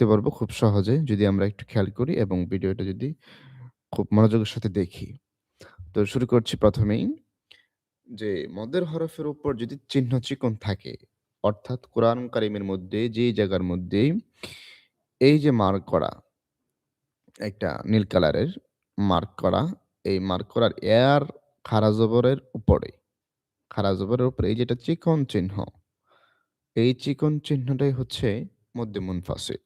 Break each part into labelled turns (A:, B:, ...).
A: শিখতে পারব খুব সহজে যদি আমরা একটু খেয়াল করি এবং ভিডিওটা যদি খুব মনোযোগের সাথে দেখি। তো শুরু করছি প্রথমেই যে মদের হরফের উপর যদি চিহ্ন চিকন থাকে, অর্থাৎ কোরআন কারিমের মধ্যে যেই জায়গার মধ্যে এই যে মার্ক করা একটা নীল কালারের মার্ক করা, এই মার্ক করার এয়ার খাড়া জবরের উপরে, খাড়া জবরের উপরে এই যেটা চিকন চিহ্ন, এই চিকন চিহ্নটাই হচ্ছে মদ্দে মুনফাসিল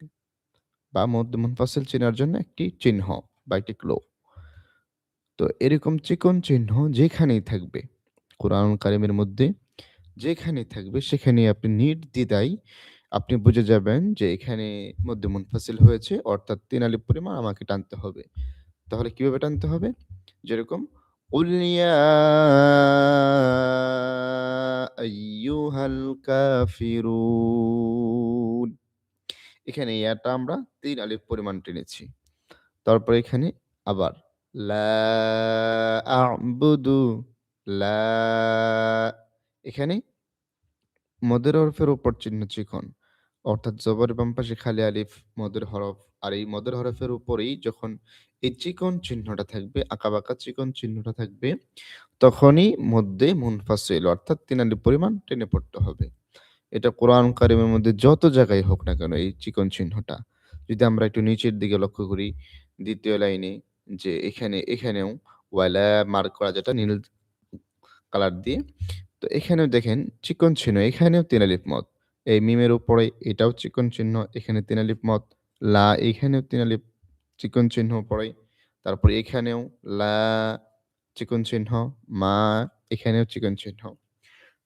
A: বা মুনফাসিল চেনার জন্য একটি চিহ্ন বা একটি ক্লু। তো এরকম চিকন চিহ্ন যেখানেই থাকবে, কোরআন কারিমের মধ্যে যেখানেই থাকবে সেখানেই আপনি নির্দ্বিধায় আপনি বুঝে যাবেন যে এখানে মধ্যে মুনফাসিল হয়েছে অর্থাৎ ৩ আলিফ পরিমাণ আমাকে টানতে হবে। তাহলে কীভাবে টানতে হবে? যেরকম "কুল ইয়া আইয়ুহাল কাফিরুন" এখানে ইয়াটা আমরা তিন আলিফ পরিমাণ টেনেছি। তারপর এখানে আবার এখানে মদের হরফের উপর চিহ্ন চিকন। অর্থাৎ জবরের বাম খালি আলিফ মদের হরফ। আর এই মদের হরফের উপরেই যখন এই চিকন চিহ্নটা থাকবে, আঁকাবাঁকা চিকন চিহ্নটা থাকবে, তখনই মধ্যে মুনফাসিল অর্থাৎ তিন আলিফ পরিমাণ টেনে পড়তে হবে। এটা কোরআন কারিমের মধ্যে যত জায়গায় হোক না কেন এই চিকন চিহ্নটা। যদি আমরা একটু নিচের দিকে লক্ষ্য করি, দ্বিতীয় লাইনে যে এখানে, এখানেও ওয়ালা মার্ক করা যেটা নীল কালার দিয়ে। তো এখানেও দেখেন চিকন চিহ্ন, এখানেও ৩ আলিফ মদ। এই মিমের উপরে এটাও চিকন চিহ্ন, এখানে ৩ আলিফ মদ। লা এখানেও ৩ আলিফ চিকন চিহ্ন পড়ে। তারপর এখানেও লা চিকন চিহ্ন, মা এখানেও চিকন চিহ্ন।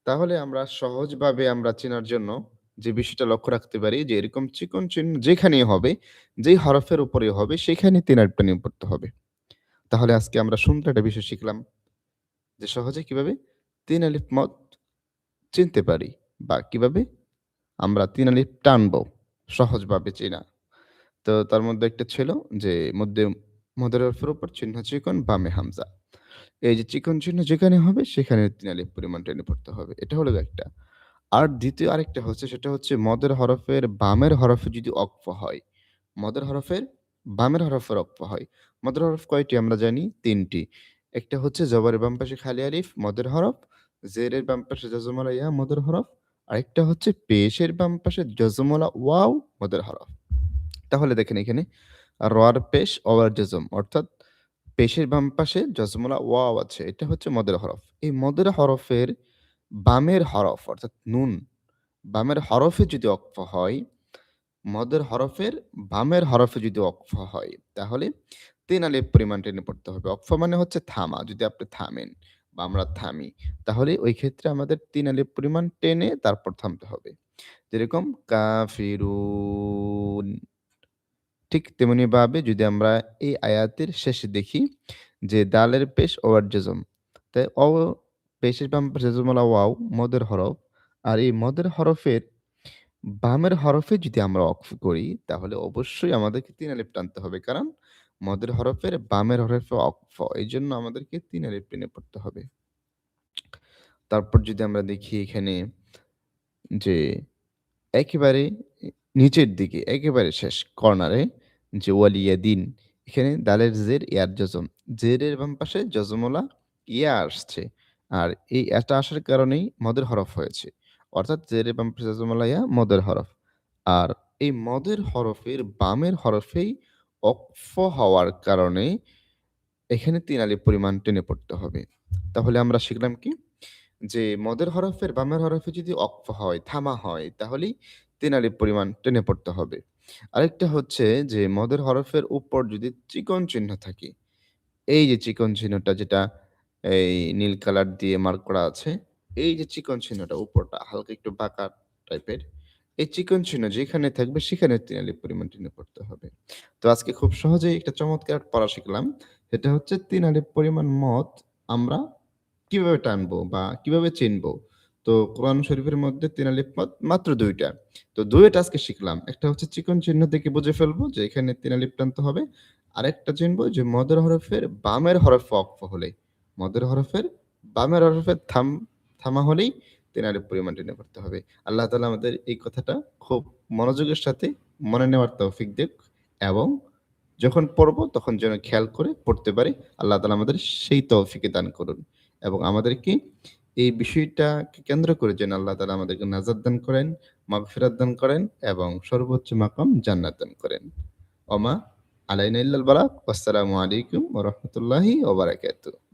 A: তাহলে আমরা সহজভাবে আমরা চেনার জন্য যে বিষয়টা লক্ষ্য রাখতে পারি যে এরকম চিকন চিহ্ন যেখানেই হবে, যেই হরফের উপরে হবে সেখানে ৩ আলিফটা নিয়ে পড়তে হবে। তাহলে আজকে আমরা সুন্দর একটা বিষয় শিখলাম। যে সহজে কীভাবে তিন আলিফ মদ চিনতে পারি বা কীভাবে আমরা তিন আলিফ টানবো সহজভাবে চেনা। তো তার মধ্যে একটা ছিল যে মধ্যে মদের উপর চিহ্ন চিকন, বামে হামজা। এই যে চিকন চিহ্ন যেখানে হবে সেখানে ৩ আলিফ পরিমাণ টেনে পড়তে হবে। এটা হলো একটা। আর দ্বিতীয় আরেকটা হচ্ছে সেটা হচ্ছে মদের হরফের বামের হরফে যদি অক্ফ হয়, মদের হরফের বামের হরফের অক্ফ হয়। মদের হরফ কয়টি আমরা জানি? তিনটি একটা হচ্ছে জবরের বাম পাশে খালি আলিফ মদের হরফ, জেরের বাম পাশে জজমওয়ালা ইয়া মদের হরফ, আরেকটা হচ্ছে পেশের বাম পাশে জজমওয়ালা ওয়াও মদের হরফ। তাহলে দেখেন এখানে রর পেশ ওয়ার জজম অর্থাৎ পেশের বাম পাশে জজমওয়ালা ওয়াও আছে। এটা হচ্ছে মদের হরফ। এই মদের হরফের বামের হরফ অর্থাৎ নুন, বামের হরফে যদি অক্ফ হয়, মদের হরফের বামের হরফে যদি অক্ফ হয়, তাহলে ৩ আলিফ পরিমাণ টেনে পড়তে হবে। অক্ফ মানে হচ্ছে থামা। যদি আপনি থামেন বা আমরা থামি, তাহলে ওই ক্ষেত্রে আমাদের ৩ আলিফ পরিমাণ টেনে তারপর থামতে হবে। যেরকম কাফিরুন। ঠিক তেমনিভাবে যদি আমরা এই আয়াতের শেষে দেখি যে দালের পেশ ওয়ার জজম। তাই অ পেশের বাম পাশে ওয়াও, মদের হরফ। আর এই মদের হরফের বামের হরফে যদি আমরা অক্ফ করি, তাহলে অবশ্যই আমাদেরকে ৩ আলিফ টানতে হবে। কারণ মদের হরফের বামের হরফে অক্ফ। জন্য আমাদেরকে ৩ আলিফ টেনে পড়তে হবে। তারপর যদি আমরা দেখি এখানে যে একেবারে নিচের দিকে একেবারে শেষ কর্নারে যে ওয়ালিয়াদিন এখানে দালের জের ইয়ার জজম। জেরের বাম পাশে জজমওয়ালা ইয়া আসছে। আর এই এটা আসার কারণেই মদের হরফ হয়েছে। অর্থাৎ জেরের বাম পাশে জজমওয়ালা ইয়া মদের হরফ। আর এই মদের হরফের বামের হরফেই অক্ফ হওয়ার কারণে এখানে ৩ আলিফ পরিমাণ টেনে পড়তে হবে। তাহলে আমরা শিখলাম কি? যে মদের হরফের বামের হরফে যদি অক্ফ হয়, থামা হয় তাহলেই ৩ আলিফ পরিমাণ টেনে পড়তে হবে। আরেকটা হচ্ছে যে মদের হরফের উপর যদি চিকন চিহ্ন থাকে, এই যে চিকন চিহ্নটা যেটা এই নীল কালার দিয়ে মার্ক করা আছে, এই যে চিকন চিহ্নটা উপরটা হালকা একটু বাঁকা টাইপের, এই চিকন চিহ্ন যেখানে থাকবে সেখানে ৩ আলিফ পরিমাণ টেনে পড়তে হবে। তো আজকে খুব সহজেই একটা চমৎকার পড়া শিখলাম। সেটা হচ্ছে ৩ আলিফ পরিমাণ মদ আমরা কীভাবে টানবো বা কীভাবে চিনবো? তো কোরআন শরীফের মধ্যে ৩ আলিফ মদ মাত্র দুইটা তো ২ টা আজকে শিখলাম। একটা হচ্ছে চিকন চিহ্ন দেখে বুঝে ফেলব যে এখানে ৩ আলিফ টানতে হবে। আরেকটা চিনবো যে মদের হরফের বামের হরফ অক্ফ হলে, মদের হরফের বামের হরফের থাম থামা হলেই ৩ আলিফ পরিমাণ টেনে পড়তে হবে। আল্লাহ তাআলা আমাদের এই কথাটা খুব মনোযোগের সাথে মনে নেওয়ার তৌফিক দিক এবং যখন পড়ব তখন যেন খেয়াল করে পড়তে পারি। আল্লাহ তাআলা আমাদের সেই তৌফিকে দান করুন এবং আমাদেরকে এই বিষয়টাকে কেন্দ্র করে যেন আল্লাহ তালা আমাদেরকে নাজার দান করেন, মাগফিরাত দান করেন এবং সর্বোচ্চ মাকাম জান্নাত দান করেন। ওমা আলাইনা ইল্লাল আসসালামু ওয়াসসালামু আলাইকুম রাহমাতুল্লাহি বারাকাতুহু।